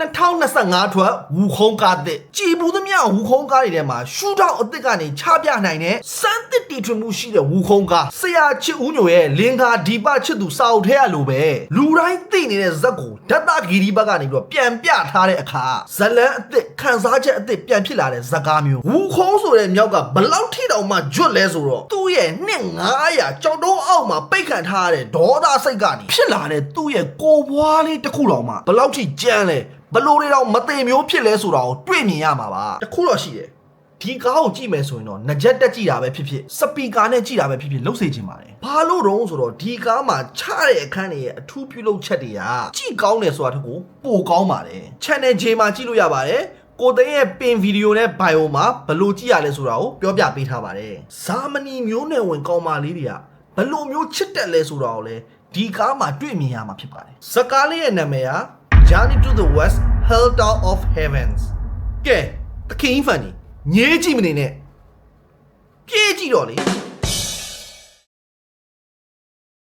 2025ထွက်ဝူခုံးကားတဲ့ကြည်ပူသမျှဝူခုံးကားတွေထဲမှာရှူထောက်အသစ်ကနေချပြနိုင်တဲ့စမ်းသစ်တီထွင်မှုရှိတဲ့ဝူခုံးကားဆရာချစ်ဦးညိုရဲ့လင်္ကာဒီပချစ်သူစာအုပ်ထဲရလိုပဲလူတိုင်းသိနေတဲ့ဇက်ကိုဓာတ်သားဂီရီဘက်ကနေပြီးတော့ပြန်ပြထားတဲ့အခါဇလန်းအသစ်ခန်းစားချက်အသစ်ပြန်ဖြစ်လာတဲ့ဇက်ကားမျိုးဝူခုံးဆိုတဲ့မြောက်ကဘလောက်ထိတောင်မှဂျွတ်လဲဆိုတော့သူ့ရဲ့နှစ်900ကြောက်တော့အောက်မှာပိတ်ခံထားရတဲ့ဒေါသစိတ်ကနေဖြစ်လာတဲ့သူ့ရဲ့ကိုယ်ပွားလေးတစ်ခုတောင်မှဘလောက်ထိကြမ်းလဲ ဘလို့တွေတော့မသိမျိုးဖြစ်လဲဆိုတာကိုတွေ့မြင်ရမှာပါတခုတော့ရှိတယ်ဒီကားကိုကြည့်မယ်ဆိုရင်တော့ငကြက်တက်ကြည့်တာပဲဖြစ်ဖြစ်စပီကာနဲ့ကြည့်တာပဲဖြစ်ဖြစ်လှုပ်စေချင်ပါတယ်ဘာလို့တော့ဆိုတော့ဒီကားမှာချတဲ့အခန်းတွေရဲ့အထူးပြုလုပ်ချက်တွေကကြည့်ကောင်းတယ်ဆိုတာတခုပိုကောင်းပါတယ် channel J မှာကြည့်လို့ရပါတယ်ကိုသိန်းရဲ့ပင်ဗီဒီယိုနဲ့ bio မှာဘလို့ကြည့်ရလဲဆိုတာကိုပြောပြပေးထားပါတယ်ဇာမနီမျိုးနယ်ဝင်ကောင်းမလေးတွေကဘလို့မျိုးချစ်တက်လဲဆိုတာကိုလည်းဒီကားမှာတွေ့မြင်ရမှာဖြစ်ပါတယ်ဇကားလေးရဲ့နာမည်က Journey to the West Helltown of Heavens ကဲတခင်ဖန်ကြီးညေးကြည့်မနေနဲ့ပြေးကြည့်တော့လေ